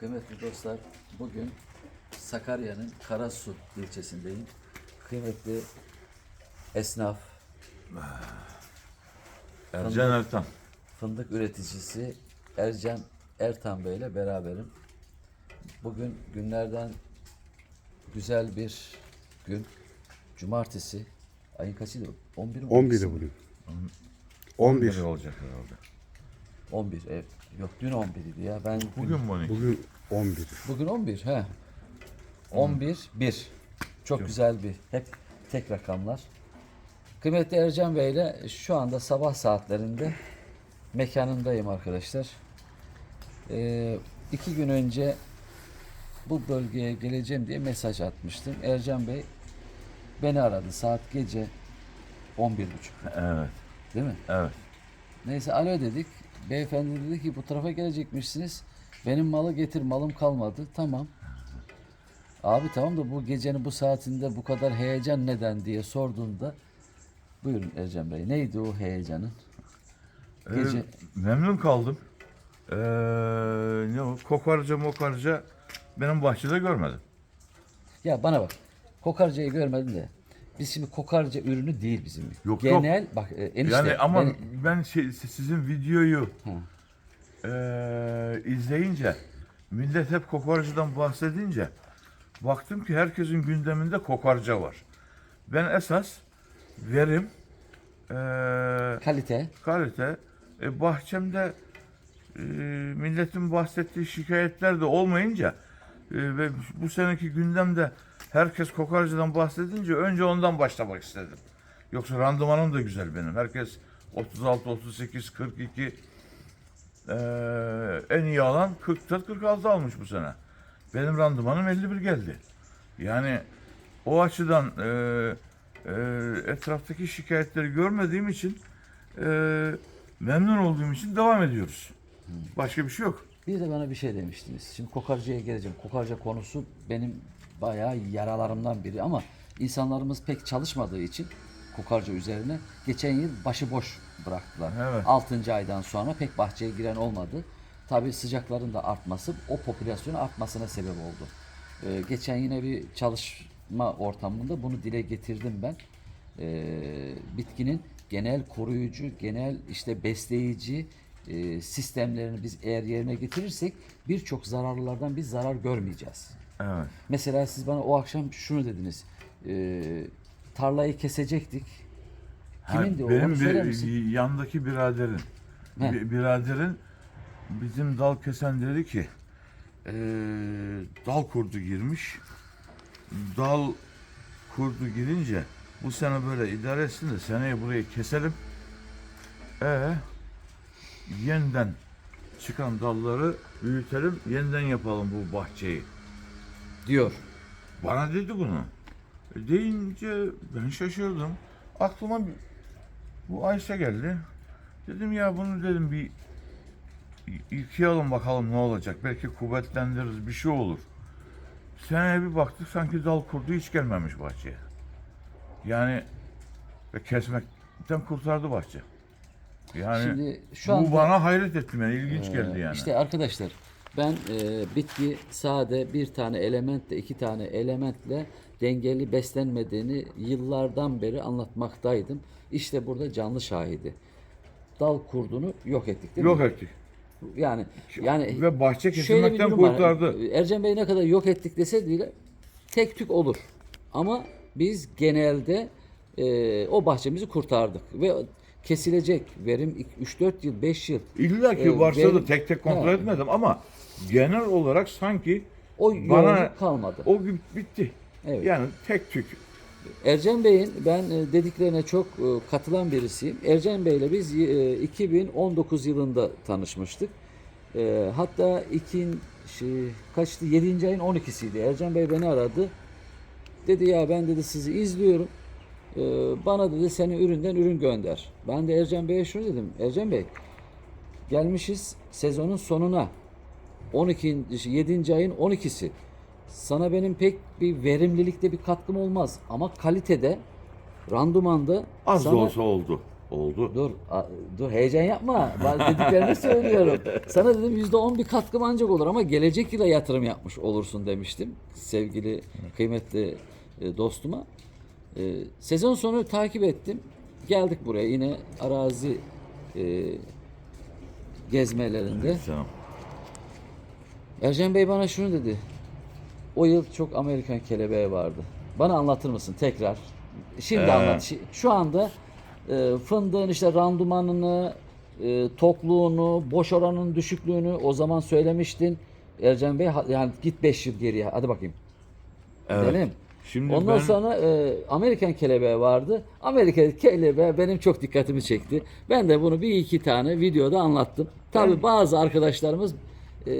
Kıymetli dostlar, bugün Sakarya'nın Karasu ilçesindeyim. Kıymetli esnaf, Ercan Ertan. fındık üreticisi Ercan Ertan Bey ile beraberim. Bugün günlerden güzel bir gün. Cumartesi. Ayın kaçıydı? 11 mi? 11'i bugün. 11. Biri olacak herhalde. 11. Evet. Yok dün 11 idi ya. Ben Bugün mü 12? Bugün 11. Bugün 11 he. 11 1. Çok güzel bir hep tek rakamlar. Kıymetli Ercan Bey ile şu anda sabah saatlerinde mekanındayım arkadaşlar. Ee, iki gün önce bu bölgeye geleceğim diye mesaj atmıştım. Ercan Bey beni aradı saat gece 11.30 Evet, değil mi? evet. Neyse alo dedik. Beyefendi dedi ki bu tarafa gelecekmişsiniz. Benim malı getir malım kalmadı. Tamam. Abi tamam da bu gecenin bu saatinde bu kadar heyecan neden diye sorduğunda buyurun Ercan Bey neydi o heyecanın? Gece Ee, memnun kaldım. Ee, ne o? Kokarca mokarca benim bahçede görmedim. ya bana bak kokarcayı görmedin de biz şimdi kokarca ürünü değil bizim. Yok, Genel bak e, enişte yani ama ben- ben şey, sizin videoyu ee, izleyince millet hep kokarcadan bahsedince baktım ki herkesin gündeminde kokarca var. Ben esas verim ee, kalite kalite. E, bahçemde e, milletin bahsettiği şikayetler de olmayınca e, ve bu seneki gündemde herkes kokarcadan bahsedince önce ondan başlamak istedim. Yoksa randımanım da güzel benim. Herkes 36, 38, 42 e, en iyi alan 44, 46 almış bu sene. Benim randımanım 51 geldi. Yani o açıdan e, e, etraftaki şikayetleri görmediğim için e, memnun olduğum için devam ediyoruz. Başka bir şey yok. Bir de bana bir şey demiştiniz. Şimdi kokarcaya geleceğim. Kokarca konusu benim bayağı yaralarımdan biri ama insanlarımız pek çalışmadığı için kokarca üzerine geçen yıl başıboş bıraktılar. Evet. 6. aydan sonra pek bahçeye giren olmadı. Tabii sıcakların da artması o popülasyonun artmasına sebep oldu. Ee, geçen yine bir çalışma ortamında bunu dile getirdim ben. Ee, bitkinin genel koruyucu, genel işte besleyici e, sistemlerini biz eğer yerine getirirsek birçok zararlılardan biz zarar görmeyeceğiz. Evet. Mesela siz bana o akşam şunu dediniz. e, tarlayı kesecektik. Kimindi o? benim bir yandaki biraderin He. bir, biraderin bizim dal kesen dedi ki eee, dal kurdu girmiş. Dal kurdu girince bu sene böyle idare etsin de seneye burayı keselim. E yeniden çıkan dalları büyütelim, yeniden yapalım bu bahçeyi. Diyor. Bana dedi bunu. E, Deyince ben şaşırdım. Aklıma bir- bu Ayşe geldi. Dedim ya bunu dedim bir yıkayalım bakalım ne olacak. Belki kuvvetlendiririz bir şey olur. Seneye bir baktık sanki dal kurdu hiç gelmemiş bahçeye. Yani ve kesmekten kurtardı bahçe. Yani Şimdi şu bu anda bana hayret ettim yani ilginç Ee, geldi yani. İşte arkadaşlar ben e, bitki sade bir tane elementle iki tane elementle dengeli beslenmediğini yıllardan beri anlatmaktaydım. İşte burada canlı şahidi. Dal kurdunu yok ettik değil Yok mi? ettik. Yani yani Ve bahçe şöyle bir kesilmekten durum var. kurtardı. Ercan Bey ne kadar yok ettik dese bile tek tük olur. Ama biz genelde e, o bahçemizi kurtardık ve kesilecek verim 3-4 yıl 5 yıl İlla ki Ee, varsa benim- da tek tek kontrol Ha. etmedim ama genel olarak sanki o Bana- kalmadı. o gün bitti. Evet. Yani tek tük. Ercan Bey'in ben e, dediklerine çok e, katılan birisiyim. Ercan Bey'le biz e, 2019 yılında tanışmıştık. E, Hatta ikin şey, kaçtı 7. ayın 12'siydi. Ercan Bey beni aradı. Dedi ya ben dedi sizi izliyorum. E, Bana dedi senin üründen ürün gönder. Ben de Ercan Bey'e şunu dedim. Ercan Bey gelmişiz sezonun sonuna. 12. 7. ayın 12'si. Sana benim pek bir verimlilikte bir katkım olmaz ama kalitede, randumanda Az sana da olsa oldu. Oldu. Dur, a- dur heyecan yapma. Dediklerini söylüyorum. Sana dedim yüzde on bir katkım ancak olur ama gelecek yıla yatırım yapmış olursun demiştim sevgili kıymetli e, dostuma. E, sezon sonu takip ettim. Geldik buraya yine arazi e, gezmelerinde. Tamam. Ercan Bey bana şunu dedi. O yıl çok Amerikan kelebeği vardı. Bana anlatır mısın tekrar? Şimdi Ee. anlat. Şu anda e, fındığın işte randumanını, e, tokluğunu, boş oranın düşüklüğünü o zaman söylemiştin. Ercan Bey yani git 5 yıl geriye. Hadi bakayım. Evet. Gidelim. Şimdi Ondan ben- sonra e, Amerikan kelebeği vardı. Amerika kelebeği benim çok dikkatimi çekti. Ben de bunu bir iki tane videoda anlattım. Tabi bazı arkadaşlarımız e,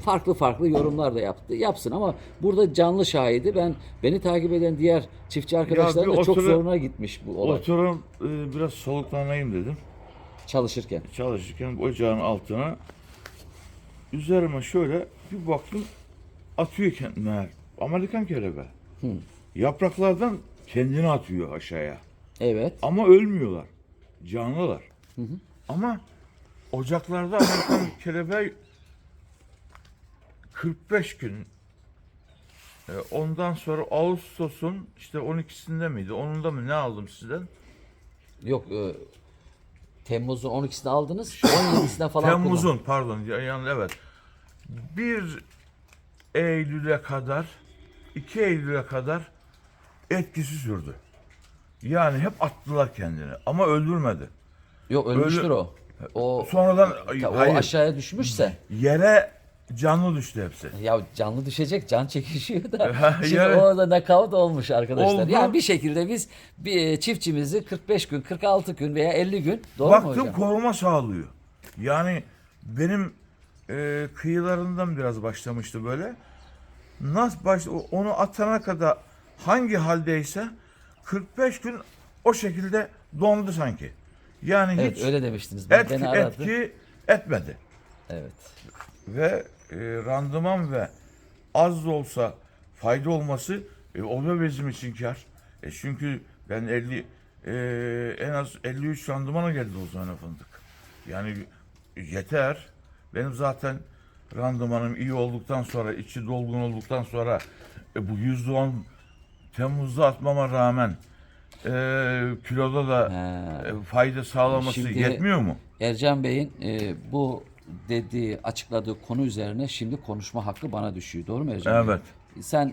farklı farklı yorumlar da yaptı. Yapsın ama burada canlı şahidi. Ben beni takip eden diğer çiftçi arkadaşlarım da çok oturup- zoruna gitmiş bu olay Oturum e, biraz soluklanayım dedim. çalışırken. Çalışırken ocağın altına üzerime şöyle bir baktım atıyor kendine. Amerikan kelebeği. Yapraklardan kendini atıyor aşağıya. Evet. Ama ölmüyorlar. Canlılar. Ama ocaklarda Amerikan kelebeği 45 gün e, ondan sonra Ağustos'un işte 12'sinde miydi? Onunda mı ne aldım sizden? Yok e, Temmuz'un 12'sini aldınız. 17'sine falan kullan- Temmuz'un pardon ya- yani evet. 1 Eylül'e kadar 2 Eylül'e kadar etkisi sürdü. Yani hep attılar kendini ama öldürmedi. Yok ölmüştür Öyle- o. O, Sonradan o hayır, aşağıya düşmüşse. yere canlı düştü hepsi. Ya canlı düşecek, can çekişiyor da. Şimdi yani- orada nakavt olmuş arkadaşlar. Oldu. Yani bir şekilde biz bir e, çiftçimizi 45 gün, 46 gün veya 50 gün doğru mu Baktım hocam? koruma sağlıyor. Yani benim e, kıyılarından biraz başlamıştı böyle. Nasıl baş, onu atana kadar hangi haldeyse 45 gün o şekilde dondu sanki. Yani Evet hiç öyle demiştiniz. Ben, etki, beni aradı. etki etmedi. Evet. Ve e, randıman ve az da olsa fayda olması e, o da bizim için kar. E, çünkü ben 50 e, en az 53 randımana geldi o zaman fındık. Yani yeter. Benim zaten randımanım iyi olduktan sonra, içi dolgun olduktan sonra e, bu yüzde on Temmuz'da atmama rağmen e, kiloda da e, fayda sağlaması Şimdi- yetmiyor mu? Ercan Bey'in e, bu dediği, açıkladığı konu üzerine şimdi konuşma hakkı bana düşüyor. Doğru mu Ercan Bey? Evet. Sen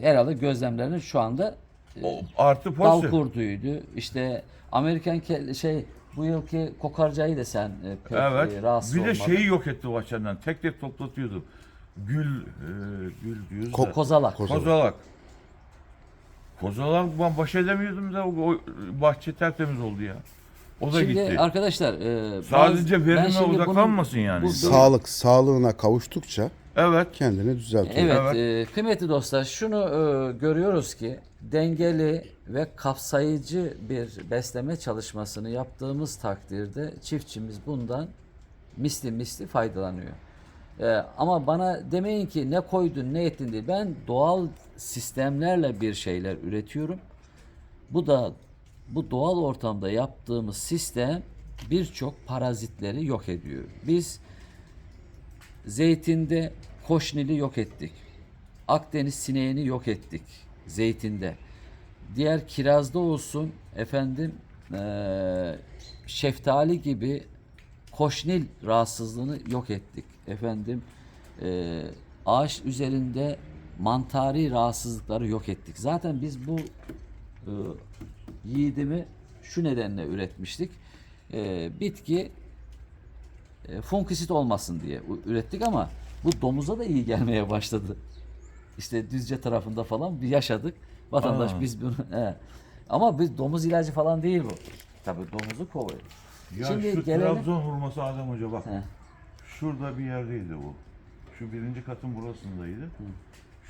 herhalde gözlemlerini şu anda e, O artı dal pozitif. kurduydu. İşte Amerikan ke- şey bu yılki kokarcayı da sen e, pek Evet. e, rahatsız bir de olmadın. şeyi yok etti bahçenden. Tek tek toplatıyordum. Gül, e, gül diyoruz Ko- da. Kozalak. Ko- Kozalak. Kozalak ben baş edemiyordum da o, o bahçe tertemiz oldu ya. O da Şimdi gitti. arkadaşlar e, Sadece ben verime şimdi bunun- odaklanmasın yani. bu- Sağlık sağlığına kavuştukça Evet. kendini düzeltiyor. Evet, Evet. e, kıymetli dostlar şunu e, görüyoruz ki dengeli ve kapsayıcı bir besleme çalışmasını yaptığımız takdirde çiftçimiz bundan misli misli faydalanıyor. E, ama bana demeyin ki ne koydun ne ettin diye. Ben doğal sistemlerle bir şeyler üretiyorum. Bu da bu doğal ortamda yaptığımız sistem birçok parazitleri yok ediyor. Biz Zeytinde koşnili yok ettik. Akdeniz sineğini yok ettik zeytinde. Diğer kirazda olsun efendim eee, şeftali gibi koşnil rahatsızlığını yok ettik. Efendim eee, ağaç üzerinde mantari rahatsızlıkları yok ettik. Zaten biz bu eee, yiğidimi şu nedenle üretmiştik. Eee, bitki e, funkisit olmasın diye ürettik ama bu domuza da iyi gelmeye başladı. İşte Düzce tarafında falan bir yaşadık. Vatandaş Aa. biz bunu he. ama biz domuz ilacı falan değil bu. Tabii domuzu kovuyor. Ya Şimdi şu gelelim- Trabzon hurması Adem Hoca bak. He. Şurada bir yerdeydi bu. Şu birinci katın burasındaydı.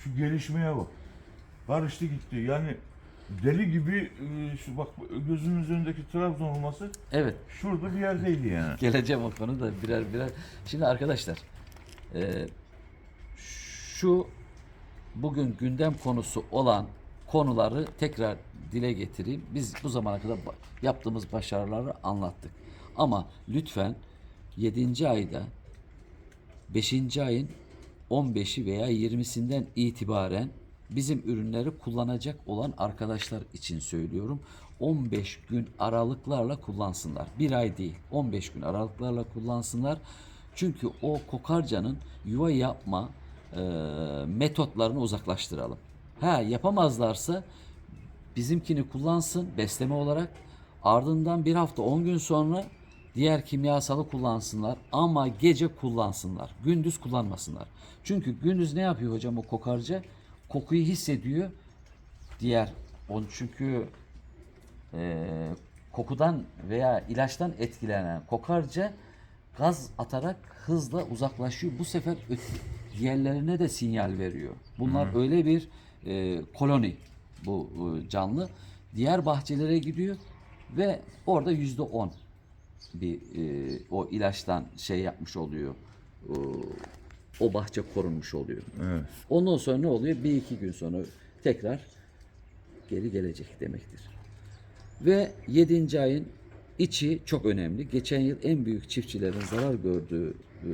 Şu gelişmeye bak. Barıştı gitti. Yani deli gibi e, şu bak gözümüz önündeki Trabzon hurması Evet şurada bir yerdeydi yani. geleceğim o konuda birer birer. Şimdi arkadaşlar e, şu bugün gündem konusu olan konuları tekrar dile getireyim. Biz bu zamana kadar ba- yaptığımız başarıları anlattık. Ama lütfen 7. ayda 5. ayın 15'i veya 20'sinden itibaren bizim ürünleri kullanacak olan arkadaşlar için söylüyorum. 15 gün aralıklarla kullansınlar. Bir ay değil, 15 gün aralıklarla kullansınlar. Çünkü o kokarcanın yuva yapma e, metotlarını uzaklaştıralım. Ha yapamazlarsa bizimkini kullansın besleme olarak. Ardından bir hafta 10 gün sonra diğer kimyasalı kullansınlar ama gece kullansınlar. Gündüz kullanmasınlar. Çünkü gündüz ne yapıyor hocam o kokarca? Kokuyu hissediyor. Diğer on çünkü e, kokudan veya ilaçtan etkilenen kokarca gaz atarak hızla uzaklaşıyor. Bu sefer diğerlerine de sinyal veriyor. Bunlar öyle bir e, koloni bu e, canlı. Diğer bahçelere gidiyor ve orada yüzde on bir e, o ilaçtan şey yapmış oluyor. O, o bahçe korunmuş oluyor. Evet. Ondan sonra ne oluyor? Bir iki gün sonra tekrar geri gelecek demektir. Ve 7. ayın içi çok önemli. Geçen yıl en büyük çiftçilerin zarar gördüğü e,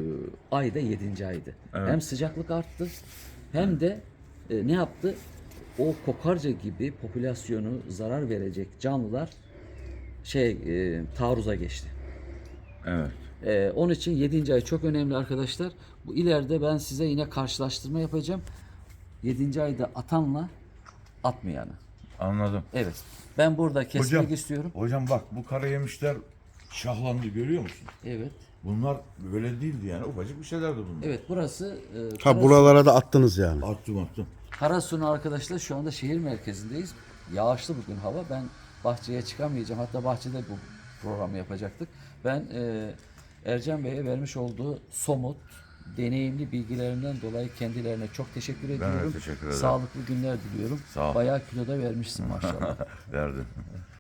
ay da 7. aydı. Hem sıcaklık arttı hem de e, ne yaptı? O kokarca gibi popülasyonu zarar verecek canlılar şey e, taarruza geçti. Evet. Ee, onun için 7. ay çok önemli arkadaşlar. Bu ileride ben size yine karşılaştırma yapacağım. 7. ayda atanla atmayanı. Anladım. Evet. Ben burada kesmek istiyorum. Hocam bak bu kara yemişler şahlandı görüyor musun? Evet. Bunlar böyle değildi yani ufacık bir şeylerdi bunlar. Evet burası e, Ha Karasu, buralara da attınız yani. Attım attım. Karasu'nun arkadaşlar şu anda şehir merkezindeyiz. Yağışlı bugün hava. Ben bahçeye çıkamayacağım. Hatta bahçede bu programı yapacaktık. Ben e, Ercan Bey'e vermiş olduğu somut, deneyimli bilgilerinden dolayı kendilerine çok teşekkür ediyorum. teşekkür ederim. Sağlıklı günler diliyorum. Sağ ol. Bayağı kiloda vermişsin maşallah. Verdim.